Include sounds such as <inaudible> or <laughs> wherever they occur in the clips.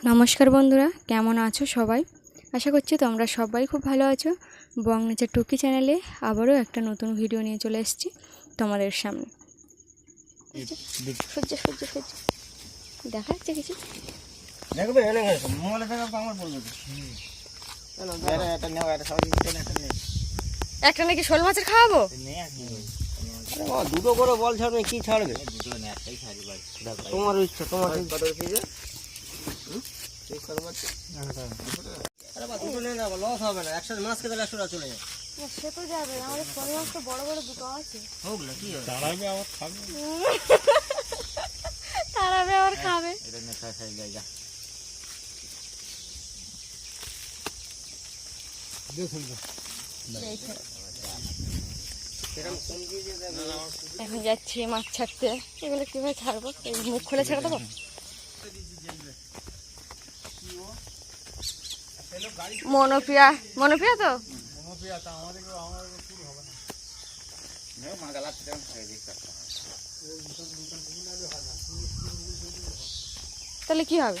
নমস্কার বন্ধুরা কেমন আছো সবাই? আশা করছি তোমরা সবাই খুব ভালো আছো বং নেচার টুকি চ্যানেলে আবারও একটা নতুন ভিডিও নিয়ে চলে এসেছি তোমাদের সামনে। সহ্য সহ্য সহ্য দেখা যাচ্ছে কিছু? একটা নাকি শোল মাছের খাওয়াবো? দুটো করে বল ছাড়বে কি ছাড়বে? তোমার ইচ্ছা তোমার কত পিজে আরে বাবা, দুটো নিয়ে নেব লস হবে না। একসাথে মাছ খেতে একশো চলে যায় সে তো যাবে। আমাদের মাছ তো বড় বড় দুটো আছে। হোক না কি হবে? তারাবে আবার খাবে। <laughs> দেবে এখন যাচ্ছি মাছ ছাড়তে। এগুলো কীভাবে ছাড়বো? এই মুখ খুলে ছেড়ে দেবো মনোপ্রিয়া মনোপ্রিয়া তো? তাহলে কি হবে?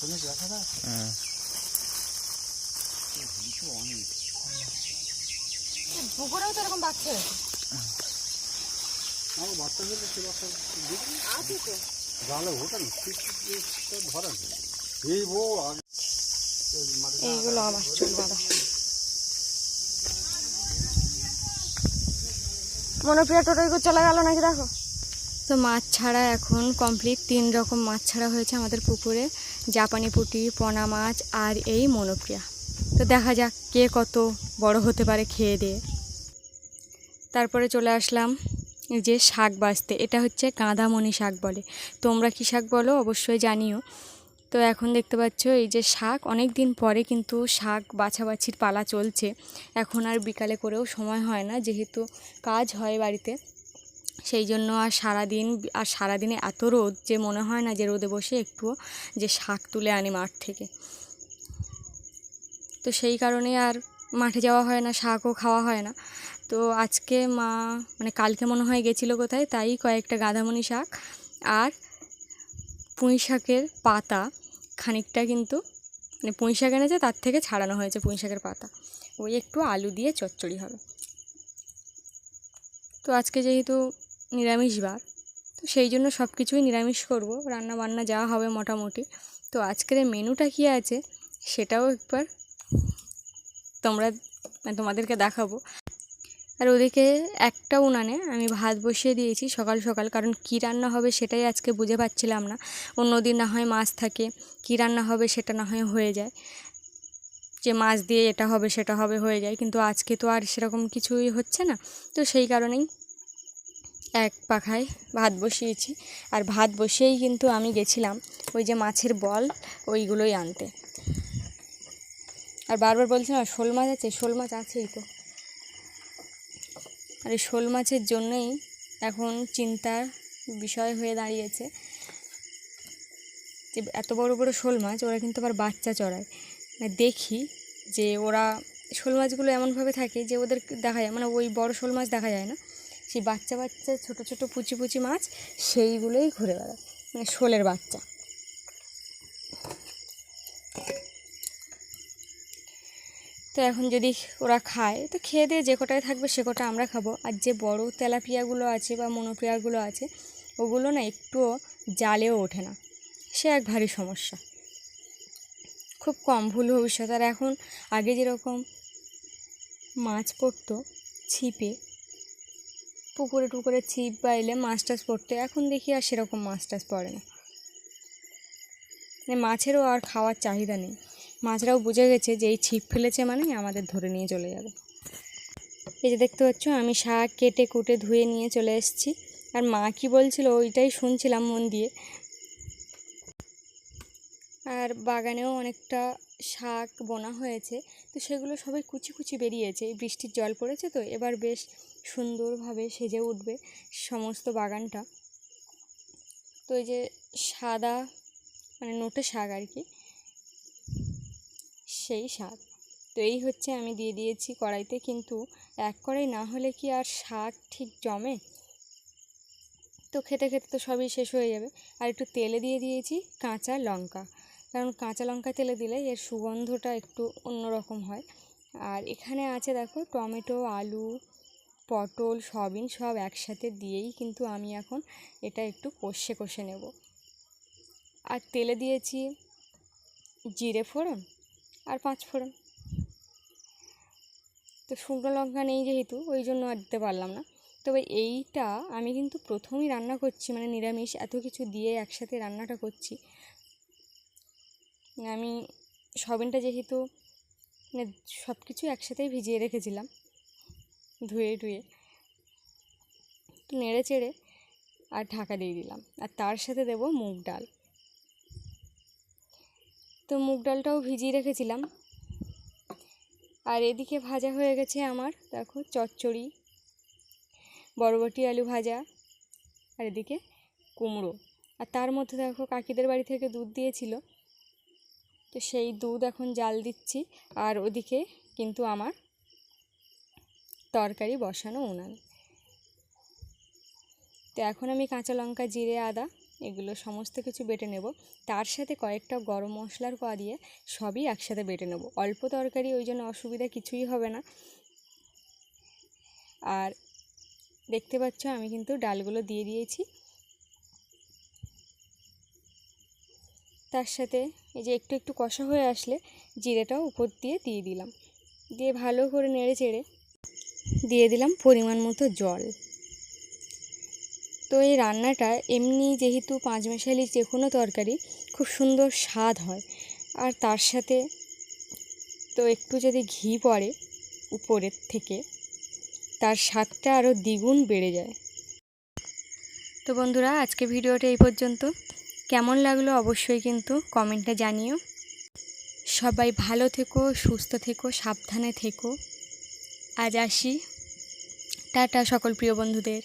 প্রথমে দেখা না হুম। পুকুরেও তো এরকম বাচ্চা আমার বাচ্চা হলে সে বাচ্চা আছে তো ধরেন এই বউ এইগুলো আমার চুল বাঁধা চলে গেল নাকি দেখো তো মাছ ছাড়া এখন কমপ্লিট তিন রকম মাছ ছাড়া হয়েছে আমাদের পুকুরে জাপানি পুঁটি, পোনা মাছ আর এই মনোপ্রিয়া। তো দেখা যাক কে কত বড় হতে পারে খেয়ে দিয়ে। তারপরে চলে আসলাম যে শাক বাছতে এটা হচ্ছে কাঁদামণি শাক বলে। তোমরা কী শাক বলো? অবশ্যই জানিও। তো এখন দেখতে পাচ্ছ এই যে শাক অনেক দিন পরে কিন্তু শাক বাছাবাছির পালা চলছে। এখন আর বিকালে করেও সময় হয় না, যেহেতু কাজ হয় বাড়িতে। সেই জন্য আর সারাদিন, আর সারাদিনে এত রোদ যে মনে হয় না যে রোদে বসে একটুও যে শাক তুলে আনি মাঠ থেকে। তো সেই কারণে আর মাঠে যাওয়া হয় না, শাকও খাওয়া হয় না। তো আজকে মা মানে কালকে মনে হয় গেছিল কোথায়, তাই কয়েকটা গাঁদামণি শাক আর পুঁই শাকের পাতা, খানিকটা কিন্তু মানে পুঁই শাক এনেছে, তার থেকে ছাড়ানো হয়েছে পুঁই শাকের পাতা। ওই একটু আলু দিয়ে চচ্চড়ি হবে। তো আজকে যেহেতু নিরামিষ বার তো সেই জন্য সব কিছুই নিরামিষ করব। রান্না বান্না যা হবে মোটামুটি। তো আজকের মেনুটা কী আছে, সেটাও একবার তোমরা মানে তোমাদেরকে দেখাবো। আর ওদিকে একটা উনানে আমি ভাত বসিয়ে দিয়েছি সকাল সকাল, কারণ কী রান্না হবে সেটাই আজকে বুঝে পাচ্ছিলাম না। অন্য দিন না হয় মাছ থাকে, কী রান্না হবে সেটা না হয় হয়ে যায়। যে মাছ দিয়ে এটা হবে সেটা হবে হয়ে যায়, কিন্তু আজকে তো আর সেরকম কিছুই হচ্ছে না। তো সেই কারণেই এক পাখায় ভাত বসিয়েছি। আর ভাত বসিয়েই কিন্তু আমি গেছিলাম ওই যে মাছের বল ওইগুলোই আনতে। আর বারবার বলছি না, শোল মাছ আছে, শোল মাছ আছেই তো। আর এই শোল মাছের জন্যই এখন চিন্তার বিষয় হয়ে দাঁড়িয়েছে যে এত বড় বড় শোল মাছ ওরা কিন্তু আবার বাচ্চা চড়ায়। মানে দেখি যে ওরা শোল মাছগুলো এমনভাবে থাকে যে ওদের দেখা যায় মানে ওই বড় শোল মাছ দেখা যায় না। সেই বাচ্চা বাচ্চা ছোট ছোট পুচি পুচি মাছ সেইগুলোই ঘুরে বেড়ায়। মানে শোলের বাচ্চা। তো এখন যদি ওরা খায়, তো খেয়ে দিয়ে যে কটায় থাকবে সে কটা আমরা খাব। আর যে বড় তেলাপিয়াগুলো আছে বা মনোপিয়াগুলো আছে, ওগুলো না একটুও জালেও ওঠে না। সে এক ভারী সমস্যা। খুব কম ভুল ভবিষ্যৎ আর এখন আগে যেরকম মাছ পড়তো ছিপে পুকুরে টুকুরে ছিপ বাইলে মাছ টাছ পড়তো, এখন দেখি আর সেরকম মাছ টাছ পড়ে না। মাছেরও আর খাওয়ার চাহিদা নেই। মাছরাও বুঝে গেছে যে এই ছিপ ফেলেছে মানে আমাদের ধরে নিয়ে চলে যাবে। এই যে দেখতে পাচ্ছ, আমি শাক কেটে কুটে ধুয়ে নিয়ে চলে এসেছি। আর মা কি বলছিল ওইটাই শুনছিলাম মন দিয়ে। আর বাগানেও অনেকটা শাক বোনা হয়েছে, তো সেগুলো সবাই কুচি কুচি বেরিয়েছে। এই বৃষ্টির জল পড়েছে তো, এবার বেশ সুন্দরভাবে সেজে উঠবে সমস্ত বাগানটা। তো এই যে সাদা মানে নোটে শাক আর কি, সেই শাক। তো এই হচ্ছে আমি দিয়ে দিয়েছি কড়াইতে, কিন্তু এক কড়াই না হলে কি আর শাক ঠিক জমে? তো খেতে খেতে তো সবই শেষ হয়ে যাবে। আর একটু তেলে দিয়ে দিয়েছি কাঁচা লঙ্কা। কারণ কাঁচা লঙ্কা তেলে দিলে এর সুগন্ধটা একটু অন্যরকম হয়। আর এখানে আছে দেখো টমেটো, আলু পটল, সয়াবিন সব একসাথে দিয়েই কিন্তু আমি এখন এটা একটু কষে কষে নেব। আর তেলে দিয়েছি জিরে ফোড়ন আর পাঁচ ফোড়ন। তো শুকনো লঙ্কা নেই যেহেতু, ওই জন্য আর দিতে পারলাম না। তবে এইটা আমি কিন্তু প্রথমেই রান্না করছি মানে নিরামিষ এত কিছু দিয়ে একসাথে রান্নাটা করছি। আমি সবিনটা যেহেতু মানে সব কিছু একসাথেই ভিজিয়ে রেখেছিলাম। ধুয়ে ধুয়ে নেড়ে চেড়ে আর ঢাকা দিয়ে দিলাম। আর তার সাথে দেব মুগ ডাল। তো মুগ ডালটাও ভিজিয়ে রেখেছিলাম। আর এদিকে ভাজা হয়ে গেছে আমার, দেখো, চচ্চড়ি, বরবটি আলু ভাজা, আর এদিকে কুমড়ো। আর তার মধ্যে দেখো, কাকিদের বাড়ি থেকে দুধ দিয়েছিল। তো সেই দুধ এখন জাল দিচ্ছি। আর ওদিকে কিন্তু আমার তরকারি বসানো উনান। তো এখন আমি কাঁচা লঙ্কা, জিরে, আদা এগুলো সমস্ত কিছু বেটে নেব। তার সাথে কয়েকটা গরম মশলার কোয়া দিয়ে সবই একসাথে বেটে নেব। অল্প তরকারি ওই জন্য অসুবিধা কিছুই হবে না। আর দেখতে পাচ্ছ আমি কিন্তু ডালগুলো দিয়ে দিয়েছি। তার সাথে এই যে একটু একটু কষা হয়ে আসলে জিরেটাও উপর দিয়ে দিয়ে দিলাম। দিয়ে ভালো করে নেড়ে চেড়ে দিয়ে দিলাম পরিমাণ মতো জল। তো এই রান্নাটা এমনি যেহেতু পাঁচমেশালি যে কোনো তরকারি, খুব সুন্দর স্বাদ হয়। আর তার সাথে তো একটু যদি ঘি পড়ে উপরের থেকে, তার স্বাদটা আরও দ্বিগুণ বেড়ে যায়। তো বন্ধুরা, আজকে ভিডিওটা এই পর্যন্ত। কেমন লাগল অবশ্যই কিন্তু কমেন্টে জানিও। সবাই ভালো থেকো, সুস্থ থেকো, সাবধানে থেকো। আজ আসি। টাটা সকল প্রিয় বন্ধুদের।